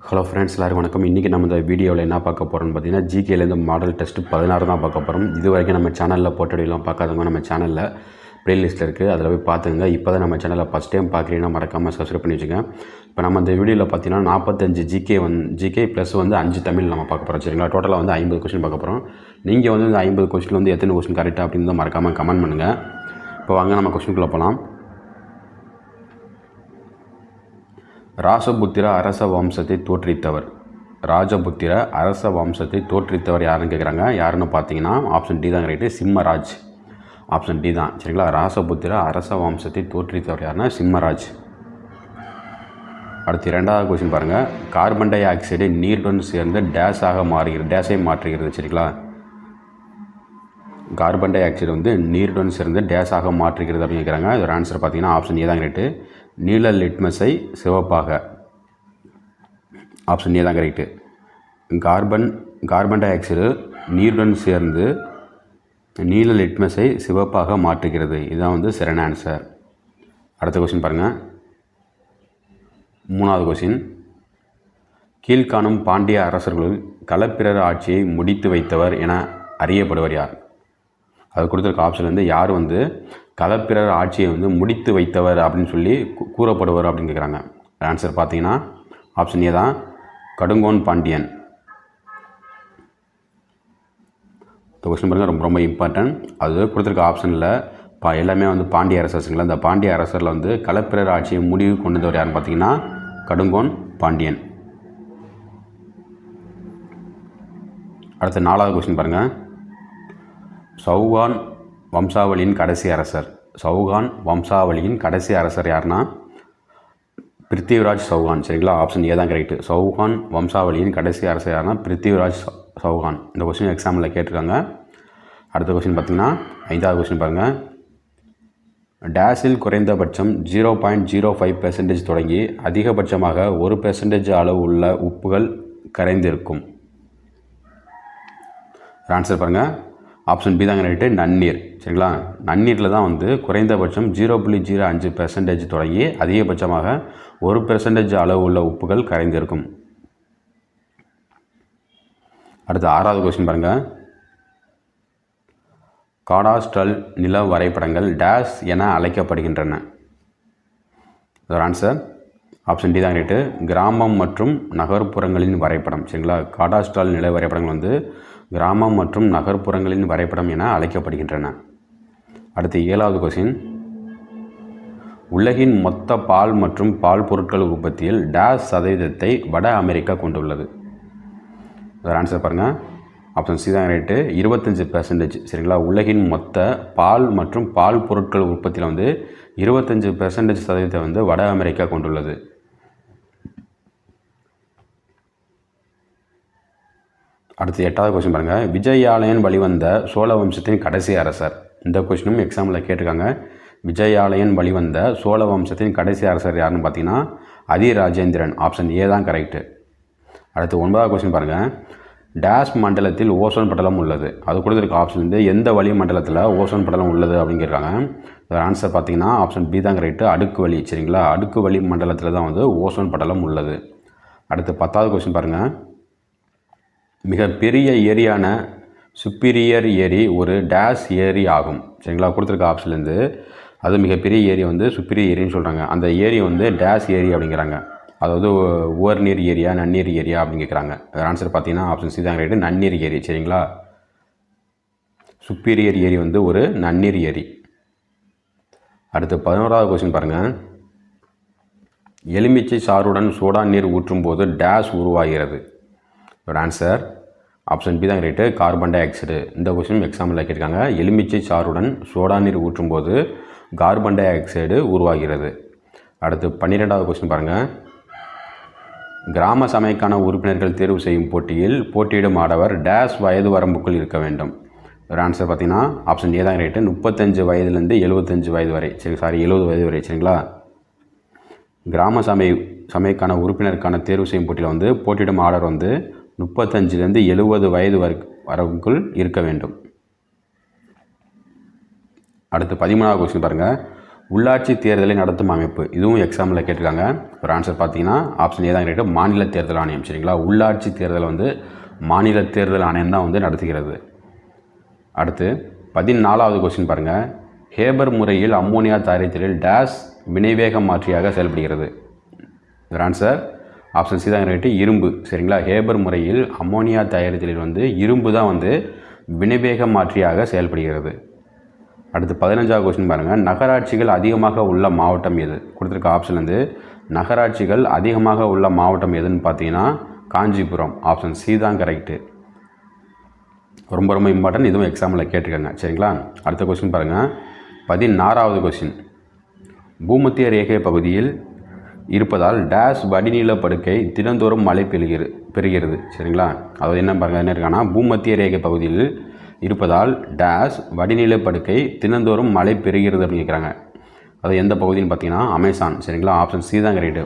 Hello friends எல்லாருக்கும் வணக்கம். இன்றைக்கி நம்ம இந்த வீடியோவில் என்ன பார்க்க போகிறோம்னு பார்த்தீங்கன்னா ஜிகேலேருந்து மாடல் டெஸ்ட்டு பதினாறு தான் பார்க்க போகிறோம் இது வரைக்கும் நம்ம சேனலில் போட்டோடியெல்லாம் பார்க்காதவங்க நம்ம சேனலில் ப்ளேலிஸ்ட்டில் இருக்குது அதில் போய் பார்த்துங்க இப்போ தான் நம்ம சேனலில் ஃபஸ்ட் டைம் பார்க்குறீங்கன்னா மறக்காமல் சப்ஸ்கிரைப் பண்ணி வச்சுங்க இப்போ நம்ம இந்த வீடியோவில் பார்த்தீங்கன்னா நாற்பத்தஞ்சு ஜிகே வந்து ஜிகே ப்ளஸ் வந்து அஞ்சு தமிழ் நம்ம பார்க்க போகிறோம் சரிங்களா? டோட்டலாக வந்து ஐம்பது கொஸ்டின் பார்க்க போகிறோம் நீங்கள் வந்து இந்த ஐம்பது கொஸ்டின் வந்து எத்தனை கொஸ்டின் கரெக்டாக அப்படின்னு தான் மறக்காமல் கமெண்ட் பண்ணுங்கள் இப்போ வாங்க நம்ம கொஸ்டினுக்குள்ளே போகலாம் ராசபுத்திர அரச வம்சத்தை தோற்றுவித்தவர் ராஜபுத்திர அரச வம்சத்தை தோற்றுவித்தவர் யாருன்னு கேட்குறாங்க யாருன்னு பார்த்தீங்கன்னா ஆப்ஷன் டி தான் ரைட்டு சிம்மராஜ். ஆப்ஷன் டி தான். சரிங்களா? ராசபுத்திர அரச வம்சத்தை தோற்றுவித்தவர் யாருன்னா சிம்மராஜ். அடுத்து இரண்டாவது கொஸ்டின் பாருங்கள் கார்பன் டை ஆக்சைடு நீருடன் சேர்ந்து டேஸாக மாறுகிறது. டேஸை மாற்றுகிறது. சரிங்களா? கார்பன் டை ஆக்சைடு வந்து நீருடன் சேர்ந்து டேஸாக மாற்றுகிறது அப்படின்னு கேட்குறாங்க இதோட ஆன்சர் பார்த்தீங்கன்னா ஆப்ஷன் ஏ தான் கரெக்டு நீல லிட்மஸை சிவப்பாக. ஆப்ஷன் ஏ தான் correct carbon carbon dioxide நீருடன் சேர்ந்து நீல லிட்மஸை சிவப்பாக மாற்றுகிறது. இதுதான் வந்து சரியான ஆன்சர் அடுத்த கொஷின் பாருங்கள் மூணாவது கொஷின் கீழ்காணும் பாண்டிய அரசர்களுள் களப்பிரர் ஆட்சியை முடித்து வைத்தவர் என அறியப்படுவர் யார்? அது கொடுத்துருக்க ஆப்ஷன் வந்து யார் வந்து களப்பிரர் ஆட்சியை வந்து முடித்து வைத்தவர் அப்படின்னு சொல்லி கூறப்படுவர் அப்படின்னு கேட்குறாங்க ஆன்சர் பார்த்தீங்கன்னா ஆப்ஷன் ஏ தான் கடுங்கோன் பாண்டியன். இந்த கொஸ்டின் பாருங்கள் ரொம்ப ரொம்ப இம்பார்ட்டன்ட் அது கொடுத்துருக்க ஆப்ஷனில் பா எல்லாமே வந்து பாண்டிய அரசர்ஸுங்களா இந்த பாண்டிய அரசரில் வந்து களப்பிரர் ஆட்சியை முடிவு கொண்டு வந்தவர் யாருன்னு பார்த்தீங்கன்னா கடுங்கோன் பாண்டியன். அடுத்த நாலாவது கொஸ்டின் பாருங்கள் சௌகான் வம்சாவளியின் கடைசி அரசர். சௌகான் வம்சாவளியின் கடைசி அரசர் யாருன்னா பிருத்திவிராஜ் சௌகான் சரிங்களா? ஆப்ஷன் ஏ தான் கரெக்டு சௌகான் வம்சாவளியின் கடைசி அரசர் யாருன்னா பிருத்திவிராஜ் சௌகான் இந்த கொஸ்டின் எக்ஸாமில் கேட்டிருக்காங்க. அடுத்த கொஸ்டின் பார்த்தீங்கன்னா ஐந்தாவது கொஸ்டின் பாருங்கள் டேஸில் குறைந்தபட்சம் zero point zero five percentage தொடங்கி அதிகபட்சமாக ஒரு பெர்சன்டேஜ் அளவு உள்ள உப்புகள் கரைந்திருக்கும். ஆன்சர் பாருங்கள் ஆப்ஷன் பி தாங்க ரைட்டு நன்னீர். சரிங்களா? நன்னீரில் தான் வந்து குறைந்தபட்சம் ஜீரோ புள்ளி ஜீரோ அஞ்சு பெர்சன்டேஜ் தொடங்கி அதிகபட்சமாக ஒரு பெர்சன்டேஜ் அளவு உள்ள உப்புகள் கரைந்திருக்கும். அடுத்து ஆறாவது கொஸ்டின் பாருங்கள் காடாஸ்ட்ரல் நில வரைபடங்கள் டேஸ் என அழைக்கப்படுகின்றன. இதோட ஆன்சர் ஆப்ஷன் டி தான் ரைட்டு கிராமம் மற்றும் நகர்ப்புறங்களின் வரைபடம். சரிங்களா? காடாஸ்ட்ரால் நில வரைபடங்கள் வந்து கிராமம் மற்றும் நகர்ப்புறங்களின் வரைபடம் என அழைக்கப்படுகின்றன. அடுத்து ஏழாவது கொஸ்டின் உலகின் மொத்த பால் மற்றும் பால் பொருட்கள் உற்பத்தியில் டேஸ் சதவீதத்தை வட அமெரிக்கா கொண்டுள்ளது. இதோட ஆன்சர் பாருங்கள் ஆப்ஷன் சி தான் ரேட்டு இருபத்தஞ்சி பெர்சன்டேஜ் சரிங்களா? உலகின் மொத்த பால் மற்றும் பால் பொருட்கள் உற்பத்தியில் வந்து இருபத்தஞ்சி பெர்சன்டேஜ் சதவீதத்தை வந்து வட அமெரிக்கா கொண்டுள்ளது. அடுத்து எட்டாவது கொஸ்டின் பாருங்கள் விஜயாலயன் வழிவந்த சோழ வம்சத்தின் கடைசி அரசர். இந்த கொஸ்டினும் எக்ஸாமில் கேட்டிருக்காங்க. விஜயாலயன் வழிவந்த சோழ வம்சத்தின் கடைசி அரசர் யாருன்னு பார்த்தீங்கன்னா அதி ராஜேந்திரன் ஆப்ஷன் ஏ தான் கரெக்டு அடுத்து ஒன்பதாவது கொஸ்டின் பாருங்கள் டேஷ் மண்டலத்தில் ஓசோன் படலம் உள்ளது. அது கொடுத்துருக்க ஆப்ஷன் வந்து எந்த வழி மண்டலத்தில் ஓசோன் படலம் உள்ளது அப்படின்னு கேட்குறாங்க இதோட ஆன்சர் பார்த்தீங்கன்னா ஆப்ஷன் பி தான் கரெக்டு அடுக்கு வழி சரிங்களா? அடுக்கு வழி மண்டலத்தில் தான் வந்து ஓசோன் படலம் உள்ளது. அடுத்து பத்தாவது கொஸ்டின் பாருங்கள் மிக பெரிய ஏரியான சுப்பீரியர் ஏரி ஒரு டேஷ் ஏரி ஆகும். சரிங்களா? கொடுத்துருக்க ஆப்ஷன்லேருந்து அது மிகப்பெரிய ஏரி வந்து சுப்பீரியர் ஏரின்னு சொல்கிறாங்க அந்த ஏரி வந்து டேஷ் ஏரி அப்படிங்கிறாங்க. அதாவது உவர் நீர் ஏரியா நன்னீர் ஏரியா அப்படின்னு கேட்குறாங்க ஆன்சர் பார்த்தீங்கன்னா ஆப்ஷன் சி தான் ரைட்டு நன்னீர் ஏரி. சரிங்களா? சுப்பீரியர் ஏரி வந்து ஒரு நன்னீர் ஏரி. அடுத்து பதினோராவது கொஸ்டின் பாருங்கள் எலுமிச்சை சாறுடன் சோடா நீர் ஊற்றும் போது டேஷ் உருவாகிறது. இதோட ஆன்சர் ஆப்ஷன் பி தான் கரெக்டு கார்பன் டை ஆக்சைடு இந்த கொஸ்டின் எக்ஸாம்பிள் கேட்டிருக்காங்க. எலுமிச்சை சாறுடன் சோடா நீர் ஊற்றும்போது கார்பன் டை ஆக்சைடு உருவாகிறது. அடுத்து பன்னிரெண்டாவது கொஸ்டின் பாருங்கள் கிராம சமைக்கான உறுப்பினர்கள் தேர்வு செய்யும் போட்டியில் போட்டியிடும் ஆடவர் டேஷ் வயது வரம்புக்குள் இருக்க வேண்டும். ஒரு ஆன்சர் பார்த்தீங்கன்னா ஆப்ஷன் ஏ தான் ரைட்டு முப்பத்தஞ்சு வயதுலேருந்து எழுபத்தஞ்சு வயது வரை. சரி சாரி எழுபது வயது வரை சரிங்களா? கிராம சமை சமைக்கான உறுப்பினருக்கான தேர்வு செய்யும் போட்டியில் வந்து போட்டியிடும் ஆர்டர் வந்து முப்பத்தஞ்சிலேருந்து எழுபது வயது வரை வரவுக்குள் இருக்க வேண்டும். அடுத்து பதிமூணாவது கொஸ்டின் பாருங்கள் உள்ளாட்சி தேர்தலை நடத்தும் அமைப்பு. இதுவும் எக்ஸாமில் கேட்டிருக்காங்க. ஒரு ஆன்சர் பார்த்தீங்கன்னா ஆப்ஷன் ஏ தான் மாநில தேர்தல் ஆணையம் சரிங்களா? உள்ளாட்சி தேர்தலை வந்து மாநில தேர்தல் ஆணையம் தான் வந்து நடத்துகிறது. அடுத்து பதினாலாவது கொஸ்டின் பாருங்கள் ஹேபர் முறையில் அம்மோனியா தயாரித்தலில் டேஸ் வினைவேக மாற்றியாக செயல்படுகிறது. ஒரு ஆன்சர் ஆப்ஷன் சி தான் ரைட்டு இரும்பு. சரிங்களா? ஹேபர் முறையில் அம்மோனியா தயாரித்தலில் வந்து இரும்பு தான் வந்து வினைவேக மாற்றியாக செயல்படுகிறது. அடுத்து பதினஞ்சாவது கொஸ்டின் பாருங்கள் நகராட்சிகள் அதிகமாக உள்ள மாவட்டம் எது? கொடுத்துருக்க ஆப்ஷன் வந்து நகராட்சிகள் அதிகமாக உள்ள மாவட்டம் எதுன்னு பார்த்தீங்கன்னா காஞ்சிபுரம். ஆப்ஷன் சி தான் கரெக்டு ரொம்ப ரொம்ப இம்பார்ட்டன்ட் இதுவும் எக்ஸாமில் கேட்டிருக்காங்க. சரிங்களா? அடுத்த கொஸ்டின் பாருங்கள் பதினாறாவது கொஸ்டின் பூமத்திய ரேகை பகுதியில் இருப்பதால் டேஷ் வடிநில படுக்கை தினந்தோறும் மழை பெறுகிறது பெறுகிறது. சரிங்களா? அதாவது என்ன பாருங்கள் என்ன இருக்கான்னா பூமத்திய ரேகை பகுதியில் இருப்பதால் டேஷ் வடிநில படுக்கை தினந்தோறும் மழை பெறுகிறது அப்படின்னு கேட்குறாங்க அது எந்த பகுதின்னு பார்த்தீங்கன்னா அமேசான். சரிங்களா? ஆப்ஷன் சி தான் கரெக்டு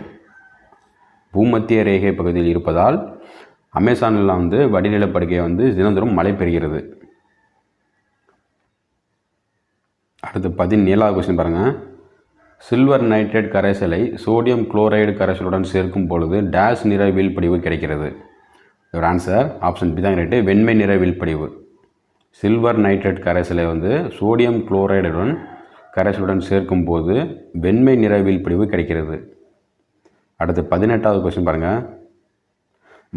பூமத்திய ரேகை பகுதியில் இருப்பதால் அமேசானில் வந்து வடிநில படுக்கை வந்து தினந்தோறும் மழை பெறுகிறது. அடுத்து பதினேழாவது கொஸ்டின் பாருங்கள் சில்வர் நைட்ரேட் கரைசலை சோடியம் குளோரைடு கரைசலுடன் சேர்க்கும் பொழுது டேஷ் நிற வீழ்படிவு கிடைக்கிறது. ஒரு ஆன்சர் ஆப்ஷன் பி தான் ரைட்டு. வெண்மை நிற வீழ்படிவு சில்வர் நைட்ரேட் கரைசலை வந்து சோடியம் குளோரைடுடன் கரைசலுடன் சேர்க்கும் போது வெண்மை நிற வீழ்படிவு கிடைக்கிறது. அடுத்து பதினெட்டாவது கொஸ்டின் பாருங்கள்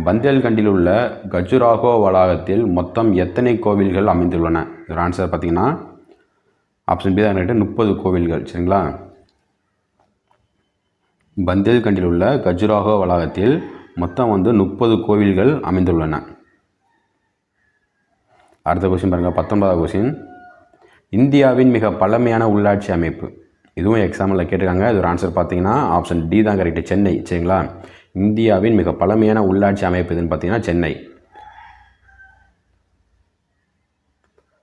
பந்தேல்கண்டில் உள்ள கஜுராகோ வளாகத்தில் மொத்தம் எத்தனை கோவில்கள் அமைந்துள்ளன? இதோட ஆன்சர் பார்த்தீங்கன்னா ஆப்ஷன் பி தான் ரைட்டு. முப்பது கோவில்கள். சரிங்களா? பந்தேல்கண்டில் உள்ள கஜுராகோ வளாகத்தில் மொத்தம் வந்து முப்பது கோவில்கள் அமைந்துள்ளன. அடுத்த கொஸ்டின் பாருங்கள் பத்தொன்பதாவது கொஸ்டின் இந்தியாவின் மிக பழமையான உள்ளாட்சி அமைப்பு. இதுவும் எக்ஸாம்பிளில் கேட்டிருக்காங்க. இது ஒரு ஆன்சர் பார்த்தீங்கன்னா ஆப்ஷன் டி தான் கரெக்டு சென்னை சரிங்களா? இந்தியாவின் மிக பழமையான உள்ளாட்சி அமைப்பு இதுன்னு பார்த்தீங்கன்னா சென்னை.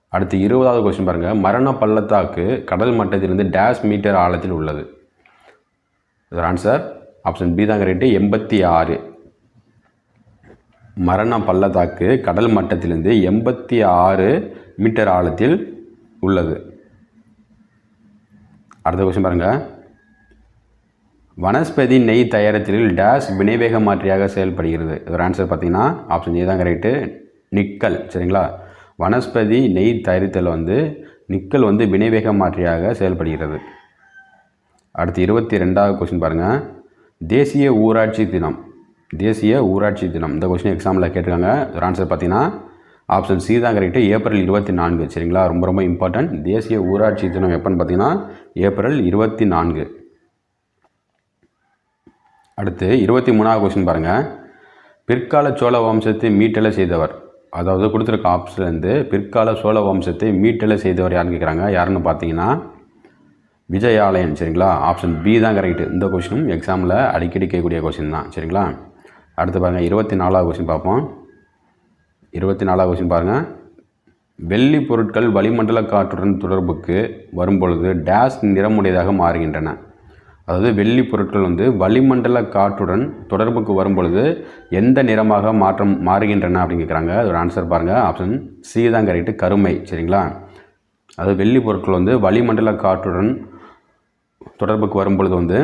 அடுத்து இருபதாவது கொஸ்டின் பாருங்கள் மரண பள்ளத்தாக்கு கடல் மட்டத்திலிருந்து டேஷ் மீட்டர் ஆழத்தில் உள்ளது. இதோட ஆன்சர் ஆப்ஷன் பி தான் கரெக்டு எண்பத்தி ஆறு. மரண பள்ளத்தாக்கு கடல் மட்டத்திலிருந்து எண்பத்தி ஆறு மீட்டர் ஆழத்தில் உள்ளது. அடுத்த கொஸ்டின் பாருங்கள் வனஸ்பதி நெய் தயாரித்தலில் டேஷ் வினைவேக மாற்றியாக செயல்படுகிறது. இதோட ஆன்சர் பார்த்தீங்கன்னா ஆப்ஷன் ஏ தான் கரெக்டு நிக்கல் சரிங்களா? வனஸ்பதி நெய் தயாரித்தல் வந்து நிக்கல் வந்து வினைவேக மாற்றியாக செயல்படுகிறது. அடுத்து இருபத்தி ரெண்டாவது கொஸ்டின் பாருங்கள் தேசிய ஊராட்சி தினம். தேசிய ஊராட்சி தினம். இந்த கொஸ்டின் எக்ஸாமில் கேட்டிருக்காங்க. ஒரு ஆன்சர் பார்த்தீங்கன்னா ஆப்ஷன் சி தான் கரெக்டு ஏப்ரல் இருபத்தி நான்கு சரிங்களா? ரொம்ப ரொம்ப இம்பார்ட்டன்ட் தேசிய ஊராட்சி தினம் எப்போன்னு பார்த்தீங்கன்னா ஏப்ரல் இருபத்தி நான்கு அடுத்து இருபத்தி மூணாவது கொஸ்டின் பாருங்கள் பிற்கால சோழ வம்சத்தை மீட்டலை செய்தவர். அதாவது கொடுத்துருக்க ஆப்ஷன் வந்து பிற்கால சோழ வம்சத்தை மீட்டலை செய்தவர் யாருன்னு கேட்குறாங்க யாருன்னு பார்த்தீங்கன்னா விஜயாலயன் சரிங்களா? ஆப்ஷன் பி தான் கரெக்ட் இந்த கொஷினும் எக்ஸாமில் அடிக்கடி கேட்கக்கூடிய கொஷின் தான் சரிங்களா? அடுத்து பாருங்கள் இருபத்தி நாலாவது கொஷின் பார்ப்போம். இருபத்தி நாலாவது கொஷின் பாருங்கள் வெள்ளி பொருட்கள் வளிமண்டல காற்றுடன் தொடர்புக்கு வரும்பொழுது டேஸ் நிறமுடையதாக மாறுகின்றன. அதாவது வெள்ளி பொருட்கள் வந்து வளிமண்டல காற்றுடன் தொடர்புக்கு வரும்பொழுது எந்த நிறமாக மாற்றம் மாறுகின்றன அப்படின்னு கேட்குறாங்க. அதோட ஆன்சர் பாருங்கள் ஆப்ஷன் சி தான் கரெக்டு கருமை சரிங்களா? அது வெள்ளி பொருட்கள் வந்து வளிமண்டல காற்றுடன் தொடர்புக்கு வரும்பொழுது வந்து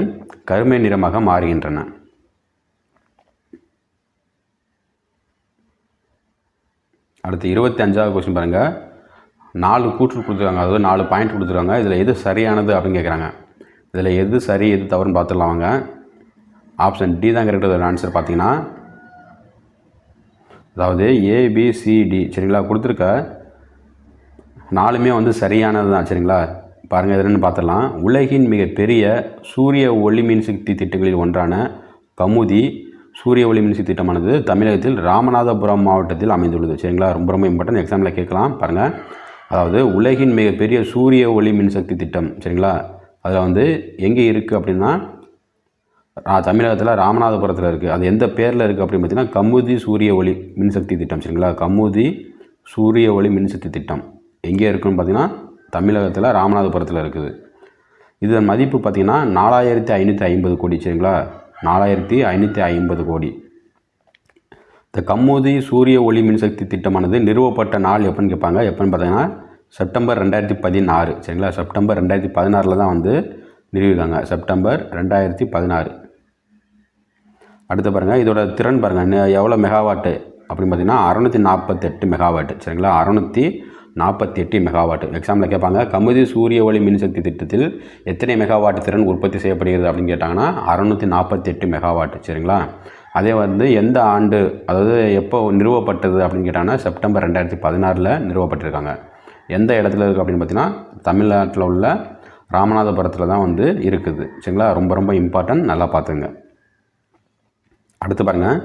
கருமை நிறமாக மாறுகின்றன. அடுத்து இருபத்தி அஞ்சாவது கொஸ்டின் பாருங்கள் நாலு கூற்று கொடுத்துருக்காங்க. அதாவது நாலு பாயிண்ட் கொடுத்துருக்காங்க. இதில் எது சரியானது அப்படின்னு கேட்குறாங்க இதில் எது சரி எது தவறுன்னு பார்த்துடலாம் வாங்க. ஆப்ஷன் டி தான் கரெக்டாக ஆன்சர் பார்த்தீங்கன்னா அதாவது ஏபிசிடி சரிங்களா? கொடுத்துருக்க நாலுமே வந்து சரியானது தான் சரிங்களா? பாருங்கள் இது என்னென்னு பார்த்துடலாம். உலகின் மிகப்பெரிய சூரிய ஒளி மின்சக்தி திட்டங்களில் ஒன்றான கமுதி சூரிய ஒளி மின்சக்தி திட்டமானது தமிழகத்தில் ராமநாதபுரம் மாவட்டத்தில் அமைந்துள்ளது. சரிங்களா? ரொம்ப ரொம்ப இம்பார்ட்டன்ட் எக்ஸாமில் கேட்கலாம். பாருங்கள் அதாவது உலகின் மிகப்பெரிய சூரிய ஒளி மின்சக்தி திட்டம். சரிங்களா? அதில் வந்து எங்கே இருக்குது அப்படின்னா தமிழகத்தில் ராமநாதபுரத்தில் இருக்குது அது எந்த பேரில் இருக்குது அப்படின்னு பார்த்தீங்கன்னா கமுதி சூரிய ஒளி மின்சக்தி திட்டம். சரிங்களா? கமுதி சூரிய ஒளி மின்சக்தி திட்டம். எங்கே இருக்குன்னு பார்த்தீங்கன்னா தமிழகத்தில் ராமநாதபுரத்தில் இருக்குது. இதன் மதிப்பு பார்த்தீங்கன்னா நாலாயிரத்தி ஐநூற்றி ஐம்பது கோடி சரிங்களா? நாலாயிரத்தி ஐநூற்றி ஐம்பது கோடி. இந்த கம்மூதி சூரிய ஒளி மின்சக்தி திட்டமானது நிறுவப்பட்ட நாள் எப்போன்னு கேட்பாங்க எப்போன்னு பார்த்தீங்கன்னா செப்டம்பர் ரெண்டாயிரத்தி பதினாறு சரிங்களா? செப்டம்பர் ரெண்டாயிரத்தி பதினாறில் தான் வந்து நிறுவிருக்காங்க. செப்டம்பர் ரெண்டாயிரத்தி பதினாறு. அடுத்து பாருங்கள் இதோட திறன் பாருங்கள் எவ்வளோ மெகாவாட்டு? அப்படின்னு பார்த்தீங்கன்னா அறநூற்றி நாற்பத்தெட்டு மெகாவாட்டு சரிங்களா? அறநூற்றி நாற்பத்தி எட்டு மெகாவாட் எக்ஸாமில் கேட்பாங்க கமுதி சூரிய ஒளி மின்சக்தி திட்டத்தில் எத்தனை மெகாவாட் திறன் உற்பத்தி செய்யப்படுகிறது அப்படின்னு கேட்டாங்கன்னா அறநூற்றி நாற்பத்தி எட்டு மெகாவாட் சரிங்களா? அதே வந்து எந்த ஆண்டு அதாவது எப்போ நிறுவப்பட்டது அப்படின்னு கேட்டாங்கன்னா செப்டம்பர் ரெண்டாயிரத்தி பதினாறில் நிறுவப்பட்டிருக்காங்க. எந்த இடத்துல இருக்குது அப்படின்னு பார்த்தீங்கன்னா தமிழ்நாட்டில் உள்ள ராமநாதபுரத்தில் தான் வந்து இருக்குது. சரிங்களா? ரொம்ப ரொம்ப இம்பார்ட்டன்ட் நல்லா பார்த்துங்க அடுத்து பாருங்கள்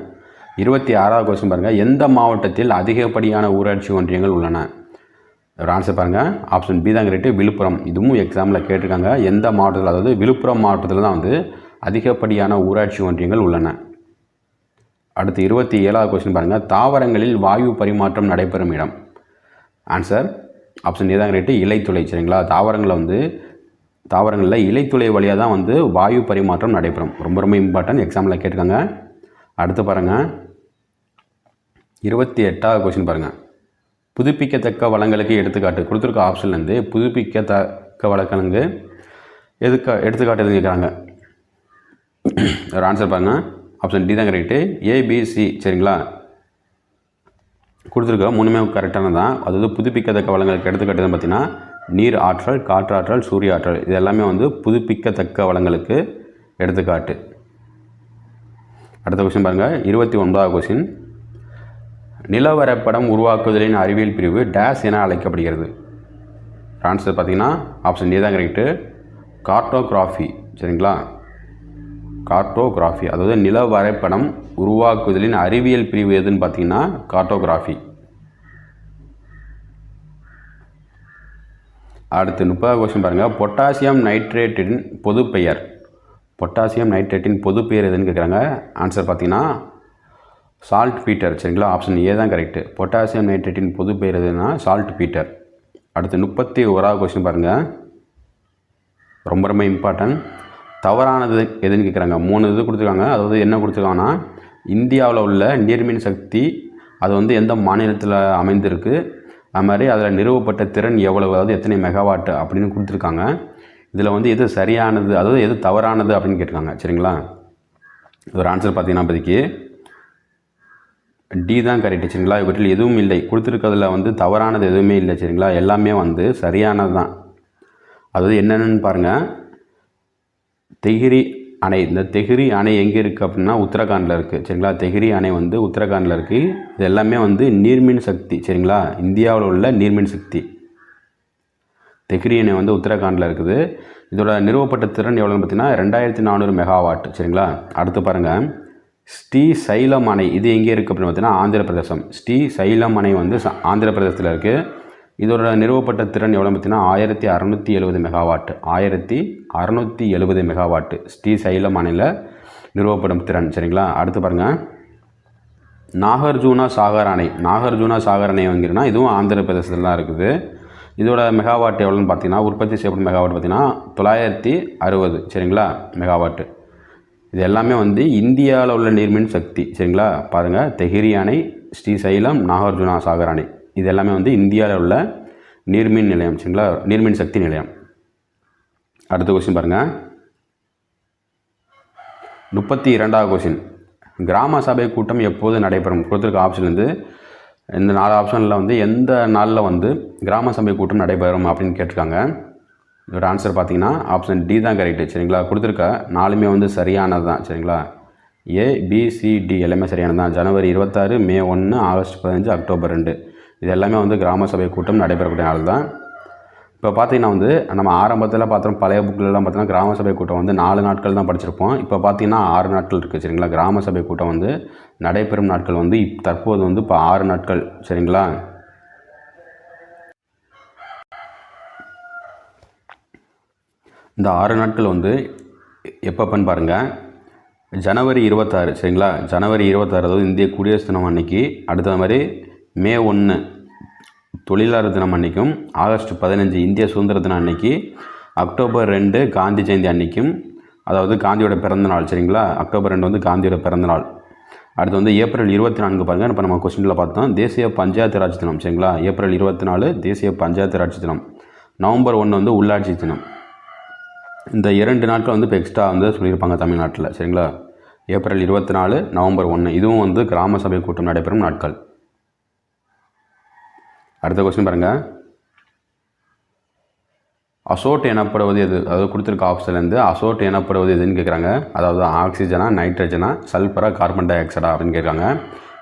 இருபத்தி ஆறாவது கொஸ்டின் பாருங்கள் எந்த மாவட்டத்தில் அதிகப்படியான ஊராட்சி ஒன்றியங்கள் உள்ளன? ஒரு ஆன்சர் பாருங்கள் ஆப்ஷன் பி தான் கரெக்டு விழுப்புரம். இதுவும் எக்ஸாமில் கேட்டிருக்காங்க. எந்த மாவட்டத்தில்? அதாவது விழுப்புரம் மாவட்டத்தில் தான் வந்து அதிகப்படியான ஊராட்சி ஒன்றியங்கள் உள்ளன. அடுத்து இருபத்தி ஏழாவது கொஸ்டின் பாருங்கள் தாவரங்களில் வாயு பரிமாற்றம் நடைபெறும் இடம். ஆன்சர் ஆப்ஷன் ஏ தான் கரெக்டு இலைத்துளை சரிங்களா? தாவரங்களில் வந்து தாவரங்களில் இலைத்துளை வழியாக தான் வந்து வாயு பரிமாற்றம் நடைபெறும். ரொம்ப ரொம்ப இம்பார்ட்டன்ட் எக்ஸாமில் கேட்டிருக்காங்க. அடுத்து பாருங்கள் இருபத்தி எட்டாவது கொஸ்டின் பாருங்கள் புதுப்பிக்கத்தக்க வளங்களுக்கு எடுத்துக்காட்டு கொடுத்துருக்க ஆப்ஷன்லேருந்து புதுப்பிக்கத்தக்க வளங்களுக்கு எதுக்கு எடுத்துக்காட்டு எதுவும் கேட்குறாங்க. ஒரு ஆன்சர் பாருங்கள் ஆப்ஷன் டி தான் கரெக்டு ஏபிசி சரிங்களா? கொடுத்துருக்க மூணுமே கரெக்டானது தான் அதாவது புதுப்பிக்கத்தக்க வளங்களுக்கு எடுத்துக்காட்டுன்னு பார்த்தீங்கன்னா நீர் ஆற்றல் காற்றாற்றல் சூரிய ஆற்றல். இது எல்லாமே வந்து புதுப்பிக்கத்தக்க வளங்களுக்கு எடுத்துக்காட்டு. அடுத்த கொஸ்டின் பாருங்கள் இருபத்தி ஒன்பதாவது கொஸ்டின் நிலவரப்படம் உருவாக்குதலின் அறிவியல் பிரிவு டேஸ் என அழைக்கப்படுகிறது. ஆன்சர் பார்த்தீங்கன்னா ஆப்ஷன் ஏ தான் கரெக்டு கார்ட்டோகிராஃபி சரிங்களா? கார்ட்டோகிராஃபி அதாவது நில வரைபடம் உருவாக்குதலின் அறிவியல் பிரிவு எதுன்னு பார்த்தீங்கன்னா கார்டோகிராஃபி. அடுத்து முப்பதாவது கொஸ்டின் பாருங்கள் பொட்டாசியம் நைட்ரேட்டின் பொது பெயர் பொட்டாசியம் நைட்ரேட்டின் பொது பெயர் எதுன்னு கேட்குறாங்க. ஆன்சர் பார்த்தீங்கன்னா சால்ட் பீட்டர் சரிங்களா? ஆப்ஷன் ஏ தான் கரெக்டு பொட்டாசியம் நைட்ரேட்டின் பொது பெயர் எதுனா சால்ட் பீட்டர். அடுத்து முப்பத்தி ஓராவது கொஸ்டின் பாருங்கள் ரொம்ப ரொம்ப இம்பார்ட்டன்ட் தவறானது எதுன்னு கேட்குறாங்க மூணு இது கொடுத்துருக்காங்க. அதாவது என்ன கொடுத்துருக்காங்கன்னா இந்தியாவில் உள்ள நீர்மின் சக்தி அது வந்து எந்த மாநிலத்தில் அமைந்திருக்கு? அது மாதிரி அதில் நிறுவப்பட்ட திறன் எவ்வளவு? அதாவது எத்தனை மெகாவாட்டு அப்படின்னு கொடுத்துருக்காங்க. இதில் வந்து எது சரியானது? அதாவது எது தவறானது அப்படின்னு கேட்டிருக்காங்க. சரிங்களா? ஒரு ஆன்சர் பார்த்தீங்கன்னா இப்போதைக்கு. டி தான் கரெக்டு சரிங்களா? இவற்றில் எதுவும் இல்லை. கொடுத்துருக்கிறதுல வந்து தவறானது எதுவுமே இல்லை சரிங்களா? எல்லாமே வந்து சரியானது தான் அதாவது என்னென்னு பாருங்கள் தெகிரி அணை. இந்த தெகிரி அணை எங்கே இருக்குது அப்படின்னா உத்தரகாண்டில் இருக்குது சரிங்களா? தெகிரி அணை வந்து உத்தரகாண்டில் இருக்குது இது எல்லாமே வந்து நீர்மின் சக்தி சரிங்களா? இந்தியாவில் உள்ள நீர்மின் சக்தி. தெகிரி அணை வந்து உத்தரகாண்டில் இருக்குது. இதோட நிறுவப்பட்ட திறன் எவ்வளோன்னு பார்த்தீங்கன்னா ரெண்டாயிரத்தி நானூறு மெகாவாட் சரிங்களா? அடுத்து பாருங்கள் ஸ்ரீ சைலம் அணை இது எங்கே இருக்குது அப்படின்னு பார்த்தீங்கன்னா ஆந்திர பிரதேசம். ஸ்ரீ சைலம் அணை வந்து ஆந்திர பிரதேசத்தில் இருக்குது இதோட நிறுவப்பட்ட திறன் எவ்வளோ பார்த்தீங்கன்னா ஆயிரத்தி அறநூற்றி எழுபது மெகாவாட் ஆயிரத்தி அறநூற்றி எழுபது மெகாவாட்டு ஸ்ரீ சைலம் அணையில் நிறுவப்படும் திறன். சரிங்களா? அடுத்து பாருங்கள் நாகார்ஜுனா சாகர் அணை. நாகார்ஜுனா சாகர் அணை வாங்கிருன்னா இதுவும் ஆந்திர பிரதேசத்தில் தான் இருக்குது. இதோட மெகாவாட் எவ்வளோன்னு பார்த்தீங்கன்னா உற்பத்தி செய்யப்படும் மெகாவாட் பார்த்தீங்கன்னா தொள்ளாயிரத்தி அறுபது. சரிங்களா? மெகாவாட்டு. இது எல்லாமே வந்து இந்தியாவில் உள்ள நீர்மின் சக்தி. சரிங்களா? பாருங்கள் தெஹிரி அணை ஸ்ரீசைலம் நாகார்ஜுனா சாகர் அணை இது எல்லாமே வந்து இந்தியாவில் உள்ள நீர்மின் நிலையம். சரிங்களா? நீர்மின் சக்தி நிலையம். அடுத்த கொஸ்டின் பாருங்கள் முப்பத்தி இரண்டாவது கொஸ்டின் கிராம சபை கூட்டம் எப்போது நடைபெறும்? கொடுத்துருக்க ஆப்ஷன் வந்து இந்த நாலு ஆப்ஷனில் வந்து எந்த நாளில் வந்து கிராம சபை கூட்டம் நடைபெறும் அப்படின்னு கேட்டிருக்காங்க. இதோட ஆன்சர் பார்த்தீங்கன்னா ஆப்ஷன் டி தான் கரெக்டு சரிங்களா? கொடுத்துருக்க நாலுமே வந்து சரியானது தான். சரிங்களா? ஏ பிசிடி எல்லாமே சரியானது தான். ஜனவரி இருபத்தாறு மே ஒன்று ஆகஸ்ட் பதினஞ்சு அக்டோபர் ரெண்டு. இது எல்லாமே வந்து கிராம சபை கூட்டம் நடைபெறக்கூடிய நாள் தான். இப்போ பார்த்தீங்கன்னா வந்து நம்ம ஆரம்பத்தில் பார்த்தோம் பழைய புக்கிலலாம் பார்த்தீங்கன்னா கிராம சபை கூட்டம் வந்து நாலு நாட்கள் தான் படிச்சிருப்போம். இப்போ பார்த்தீங்கன்னா ஆறு நாட்கள் இருக்குது சரிங்களா? கிராம சபை கூட்டம் வந்து நடைபெறும் நாட்கள் வந்து இப் தற்போது வந்து இப்போ ஆறு நாட்கள். சரிங்களா? இந்த ஆறு நாட்கள் வந்து எப்பப்பன்னு பாருங்கள் ஜனவரி இருபத்தாறு சரிங்களா? ஜனவரி இருபத்தாறு அதாவது இந்திய குடியரசு தினம் அன்னைக்கு அடுத்த மாதிரி மே ஒன்று தொழிலாளர் தினம் அன்னைக்கும் ஆகஸ்ட் பதினஞ்சு இந்திய சுதந்திர தினம் அன்னைக்கு அக்டோபர் ரெண்டு காந்தி ஜெயந்தி அன்னைக்கும் அதாவது காந்தியோட பிறந்த நாள் சரிங்களா? அக்டோபர் ரெண்டு வந்து காந்தியோட பிறந்த நாள். அடுத்து வந்து ஏப்ரல் இருபத்தி நான்கு பாருங்கள் இப்போ நம்ம கொஸ்டினில் பார்த்தோம். தேசிய பஞ்சாயத்து ராஜ் தினம் சரிங்களா? ஏப்ரல் இருபத்தி நாலு தேசிய பஞ்சாயத்து ராஜ் தினம். நவம்பர் ஒன்று வந்து உள்ளாட்சி தினம். இந்த இரண்டு நாட்கள் வந்து இப்போ எக்ஸ்ட்ரா வந்து சொல்லியிருப்பாங்க தமிழ்நாட்டில் சரிங்களா? ஏப்ரல் இருபத்தி நாலு நவம்பர் ஒன்று இதுவும் வந்து கிராம சபை கூட்டம் நடைபெறும் நாட்கள். அடுத்த கொஸ்டின் பாருங்கள் அசோட் எனப்படுவது எது? அதாவது கொடுத்துருக்க ஆப்ஷன்லேருந்து அசோட் எனப்படுவது எதுன்னு கேட்குறாங்க அதாவது ஆக்சிஜனா நைட்ரஜனா சல்பரா கார்பன் டை ஆக்சைடா அப்படின்னு கேட்குறாங்க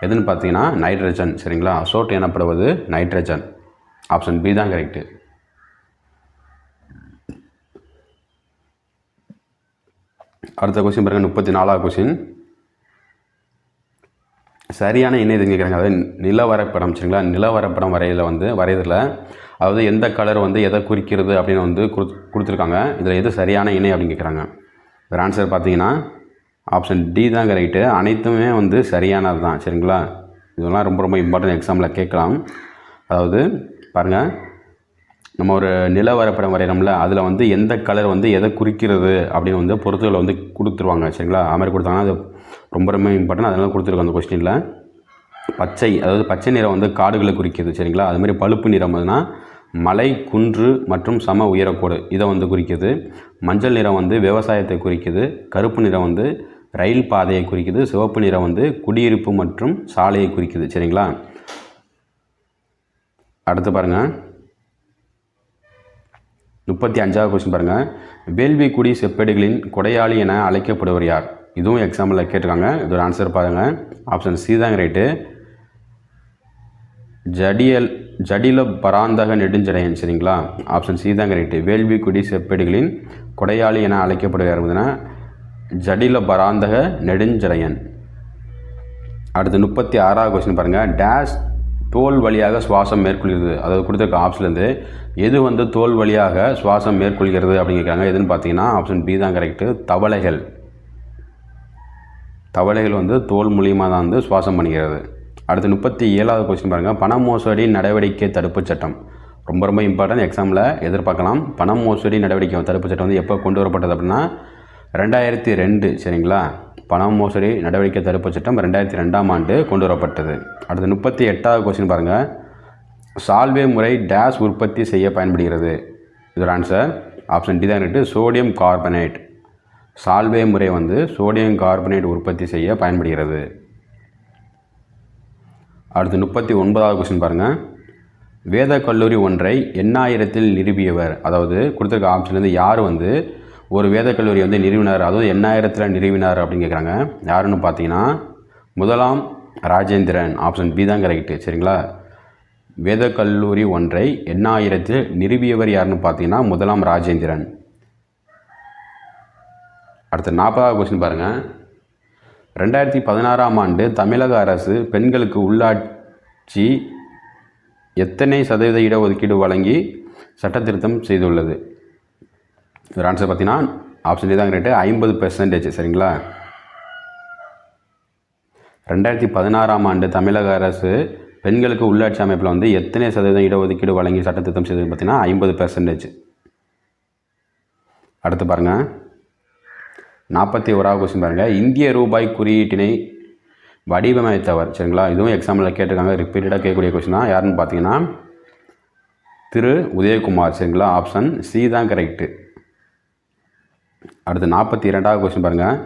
எதுன்னு பார்த்தீங்கன்னா நைட்ரஜன் சரிங்களா? அசோட் எனப்படுவது நைட்ரஜன். ஆப்ஷன் பி தான் கரெக்டு அடுத்த கொஸ்டின் பாருங்கள் முப்பத்தி நாலாவது கொஸ்டின் சரியான இணை இதுன்னு கேட்குறாங்க அதாவது நிலவரப்படம் சரிங்களா? நிலவரப்படம் வரையில் வந்து வரையதில் அதாவது எந்த கலர் வந்து எதை குறிக்கிறது அப்படின்னு வந்து கொடு கொடுத்துருக்காங்க. இதில் எது சரியான இணை அப்படின்னு கேட்குறாங்க இதில் ஆன்சர் பார்த்தீங்கன்னா ஆப்ஷன் டி தான் கரெக்டு அனைத்துமே வந்து சரியானது தான் சரிங்களா? இதெல்லாம் ரொம்ப ரொம்ப இம்பார்ட்டன்ட் எக்ஸாமில் கேட்கலாம். அதாவது பாருங்கள் நம்ம ஒரு நில வரைபடம் வரைகிறோம்ல அதில் வந்து எந்த கலர் வந்து எதை குறிக்கிறது அப்படின்னு வந்து பொறுத்துகளை வந்து கொடுத்துருவாங்க சரிங்களா? அது மாதிரி கொடுத்தாங்கன்னா அது ரொம்ப ரொம்ப இம்பார்ட்டன்ட் அதனால கொடுத்துருக்கோம் அந்த கொஸ்டினில் பச்சை அதாவது பச்சை நிறம் வந்து காடுகளை குறிக்கிறது சரிங்களா? அது மாதிரி பழுப்பு நிறம் வந்துன்னா மலை குன்று மற்றும் சம உயரக்கோடு இதை வந்து குறிக்குது. மஞ்சள் நிறம் வந்து விவசாயத்தை குறிக்குது. கருப்பு நிறம் வந்து ரயில் பாதையை குறிக்குது. சிவப்பு நிறம் வந்து குடியிருப்பு மற்றும் சாலையை குறிக்குது சரிங்களா? அடுத்து பாருங்கள் முப்பத்தி அஞ்சாவது கொஸ்டின் பாருங்கள் வேள்விக்குடி செப்பேடுகளின் கொடையாளி என அழைக்கப்படுவர் யார்? இதுவும் எக்ஸாம்பிளில் கேட்டிருக்காங்க. இதோட ஆன்சர் பாருங்கள் ஆப்ஷன் சி தாங்க ரைட்டு ஜடியல் ஜடில பராந்தக நெடுஞ்சடையன் சரிங்களா? ஆப்ஷன் சி தாங்க ரைட்டு வேள்விக்குடி செப்பேடுகளின் கொடையாளி என அழைக்கப்படுவார் இருந்ததுன்னா ஜடில பராந்தக நெடுஞ்சடையன் அடுத்து முப்பத்தி ஆறாவது கொஸ்டின் பாருங்கள் டேஷ் தோல் வழியாக சுவாசம் மேற்கொள்கிறது. அதாவது கொடுத்துருக்க ஆப்ஷன்லேருந்து எது வந்து தோல் வழியாக சுவாசம் மேற்கொள்கிறது அப்படின்னு கேட்குறாங்க. எதுன்னு பார்த்தீங்கன்னா ஆப்ஷன் பி தான் கரெக்டு தவளைகள். தவளைகள் வந்து தோல் மூலியமாக தான் வந்து சுவாசம் பண்ணிக்கிறது. அடுத்து முப்பத்தி ஏழாவது கொஸ்டின் பாருங்கள் பண மோசடி நடவடிக்கை தடுப்புச் சட்டம். ரொம்ப ரொம்ப இம்பார்ட்டன்ட் எக்ஸாமில் எதிர்பார்க்கலாம். பண மோசடி நடவடிக்கை தடுப்புச் சட்டம் வந்து எப்போ கொண்டு வரப்பட்டது அப்படின்னா ரெண்டாயிரத்தி ரெண்டு சரிங்களா? பண மோசடி நடவடிக்கை தடுப்புச் சட்டம் ரெண்டாயிரத்தி ரெண்டாம் ஆண்டு கொண்டு வரப்பட்டது அடுத்து முப்பத்தி எட்டாவது கொஸ்டின் பாருங்கள் சால்வே முறை டேஸ் உற்பத்தி செய்ய பயன்படுகிறது. இதோட ஆன்சர் ஆப்ஷன் டி தான் சோடியம் கார்பனேட் சால்வே முறை வந்து சோடியம் கார்பனேட் உற்பத்தி செய்ய பயன்படுகிறது. அடுத்து முப்பத்தி ஒன்பதாவது கொஸ்டின் பாருங்கள் வேத கல்லூரி ஒன்றை எண்ணாயிரத்தில் நிறுவியவர் அதாவது கொடுத்துருக்க ஆப்ஷன்லேருந்து யார் வந்து ஒரு வேத கல்லூரி வந்து நிறுவினார். அதுவும் எண்ணாயிரத்தில் நிறுவினார் அப்படின்னு கேட்குறாங்க யாருன்னு பார்த்தீங்கன்னா முதலாம் ராஜேந்திரன் ஆப்ஷன் பி தான் கரெக்டு சரிங்களா? வேத கல்லூரி ஒன்றை எண்ணாயிரத்தில் நிறுவியவர் யாருன்னு பார்த்தீங்கன்னா முதலாம் ராஜேந்திரன். அடுத்த நாற்பதாவது கொஸ்டின் பாருங்கள் ரெண்டாயிரத்தி பதினாறாம் ஆண்டு தமிழக அரசு பெண்களுக்கு உள்ளாட்சி எத்தனை சதவீத இடஒதுக்கீடு வழங்கி சட்டத்திருத்தம் செய்துள்ளது? இதோட ஆன்சர் பார்த்தீங்கன்னா ஆப்ஷன் தான் கரெக்டு ஐம்பது பெர்சன்டேஜ் சரிங்களா? ரெண்டாயிரத்தி பதினாறாம் ஆண்டு தமிழக அரசு பெண்களுக்கு உள்ளாட்சி அமைப்பில் வந்து எத்தனை சதவீதம் இடஒதுக்கீடு வழங்கி சட்டத்திட்டம் செய்தது பார்த்தீங்கன்னா ஐம்பது பெர்சன்டேஜ் அடுத்து பாருங்கள் நாற்பத்தி ஓராவது கொஸ்டின் பாருங்கள் இந்திய ரூபாய் குறியீட்டினை வடிவமைத்தவர் சரிங்களா? இதுவும் எக்ஸாம்பிளில் கேட்டிருக்காங்க. ரிப்பீட்டடாக கேட்கக்கூடிய கொஸ்டினா யாருன்னு பார்த்தீங்கன்னா திரு. உதயகுமார் சரிங்களா? ஆப்ஷன் சி தான் கரெக்டு அடுத்து நாற்பத்தி இரண்டாவது கொஸ்டின் பாருங்கள்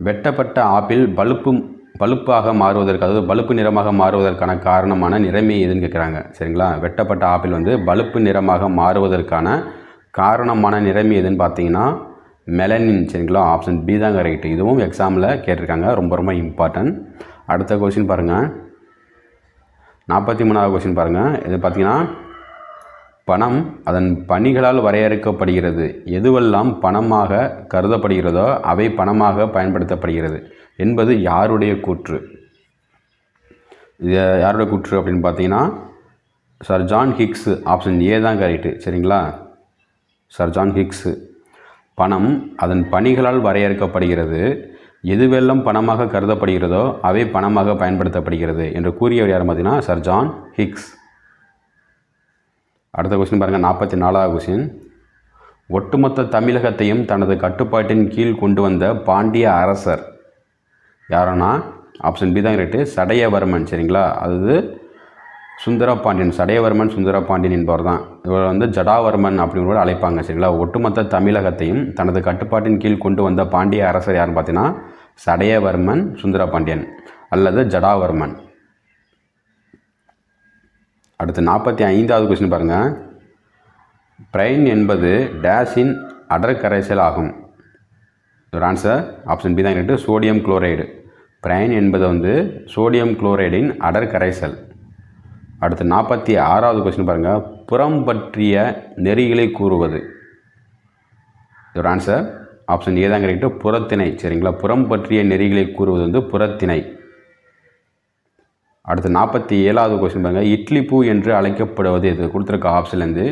வெட்டப்பட்ட ஆப்பிள் பழுப்பு பழுப்பாக மாறுவதற்கு அதாவது பழுப்பு நிறமாக மாறுவதற்கான காரணமான நிறமே எதுன்னு கேட்குறாங்க சரிங்களா? வெட்டப்பட்ட ஆப்பிள் வந்து பழுப்பு நிறமாக மாறுவதற்கான காரணமான நிறமே எதுன்னு பார்த்தீங்கன்னா மெலனின் சரிங்களா? ஆப்ஷன் பி தாங்க ரைட்டு இதுவும் எக்ஸாமில் கேட்டிருக்காங்க. ரொம்ப ரொம்ப இம்பார்ட்டன்ட் அடுத்த கொஸ்டின் பாருங்கள் நாற்பத்தி மூணாவது கொஸ்டின் பாருங்கள் இது பார்த்தீங்கன்னா பணம் அதன் பணிகளால் வரையறுக்கப்படுகிறது. எதுவெல்லாம் பணமாக கருதப்படுகிறதோ அவை பணமாக பயன்படுத்தப்படுகிறது என்பது யாருடைய கூற்று? இது யாருடைய கூற்று அப்படின்னு பார்த்தீங்கன்னா sir John Hicks option A தான் கரெக்டு சரிங்களா? Sir John Hicks. பணம் அதன் பணிகளால் வரையறுக்கப்படுகிறது. எதுவெல்லாம் பணமாக கருதப்படுகிறதோ அவை பணமாக பயன்படுத்தப்படுகிறது என்று கூறியவர் யார் பார்த்தீங்கன்னா சர் ஜான் ஹிக்ஸ். அடுத்த கொஸ்டின் பாருங்கள் நாற்பத்தி நாலாவது கொஸ்டின் ஒட்டுமொத்த தமிழகத்தையும் தனது கட்டுப்பாட்டின் கீழ் கொண்டு வந்த பாண்டிய அரசர் யாருன்னா? ஆப்ஷன் பி தான் கரெக்டு சடையவர்மன் சரிங்களா? அது சுந்தரபாண்டியன் சடையவர்மன் சுந்தரபாண்டியன் என்பவர் தான். இவர் வந்து ஜடாவர்மன் அப்படின்னு கூட அழைப்பாங்க சரிங்களா? ஒட்டுமொத்த தமிழகத்தையும் தனது கட்டுப்பாட்டின் கீழ் கொண்டு வந்த பாண்டிய அரசர் யாருன்னு பார்த்தீங்கன்னா சடையவர்மன் சுந்தரபாண்டியன் அல்லது ஜடாவர்மன். அடுத்து நாற்பத்தி ஐந்தாவது கொஸ்டின் பாருங்கள் பிரைன் என்பது டேஷின் அடர் கரைசல் ஆகும். ஒரு ஆன்சர் ஆப்ஷன் பி தான் கரெக்டு சோடியம் குளோரைடு பிரைன் என்பது வந்து சோடியம் குளோரைடின் அடர் கரைசல் அடுத்து நாற்பத்தி ஆறாவது கொஸ்டின் பாருங்கள் புறம் பற்றிய நெறிகளை கூறுவது. ஒரு ஆன்சர் ஆப்ஷன் ஏ தான் கரெக்டு புறத்திணை. சரிங்களா? புறம் பற்றிய நெறிகளை கூறுவது வந்து புறத்திணை. அடுத்து நாற்பத்தி ஏழாவது கொஸ்டின் பாருங்கள் இட்லி பூ என்று அழைக்கப்படுவது எது? கொடுத்துருக்க ஆப்ஷன்லேருந்து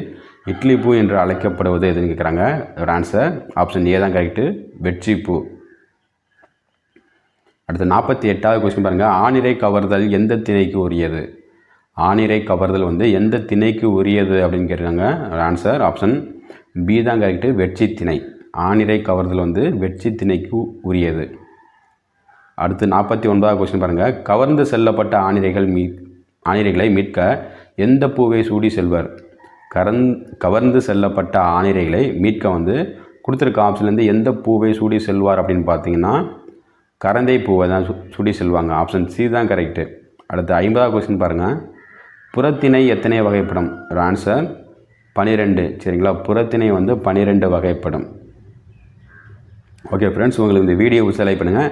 இட்லி பூ என்று அழைக்கப்படுவது எதுன்னு கேட்குறாங்க ஒரு ஆன்சர் ஆப்ஷன் ஏ தான் கரெக்டு வெற்றி பூ. அடுத்து நாற்பத்தி எட்டாவது கொஸ்டின் பாருங்கள் ஆணிரை கவர்தல் எந்த திணைக்கு உரியது? ஆனிரை கவர்தல் வந்து எந்த திணைக்கு உரியது அப்படின்னு கேட்குறாங்க ஒரு ஆன்சர் ஆப்ஷன் பி தான் கரெக்டு வெற்றி திணை. ஆனிரை கவர்தல் வந்து வெற்றி திணைக்கு உரியது. அடுத்து நாற்பத்தி ஒன்பதாவது கொஸ்டின் பாருங்கள் கவர்ந்து செல்லப்பட்ட ஆணிரைகள் மீ ஆணிரைகளை மீட்க எந்த பூவை சூடி செல்வர்? கரந் கவர்ந்து செல்லப்பட்ட ஆணிரைகளை மீட்க வந்து கொடுத்துருக்க ஆப்ஷன்லேருந்து எந்த பூவை சூடி செல்வார் அப்படின்னு பார்த்தீங்கன்னா கரந்தை பூவை தான் சு சூடி செல்வாங்க. ஆப்ஷன் சி தான் கரெக்டு அடுத்து ஐம்பதாவது கொஸ்டின் பாருங்கள் புறத்திணை எத்தனை வகைப்படும்? ஒரு ஆன்சர் பனிரெண்டு. சரிங்களா? புறத்திணை வந்து பனிரெண்டு வகைப்படும். ஓகே ஃப்ரெண்ட்ஸ் உங்களுக்கு இந்த வீடியோ செலக்ட் பண்ணுங்கள்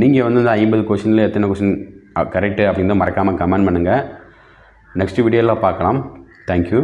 நீங்கள் வந்து இந்த ஐம்பது கொஷினில் எத்தனை கொஷின் கரெக்டு அப்படின்னு மறக்காமல் கமெண்ட் பண்ணுங்கள் நெக்ஸ்ட் வீடியோவில் பார்க்கலாம். தேங்க்யூ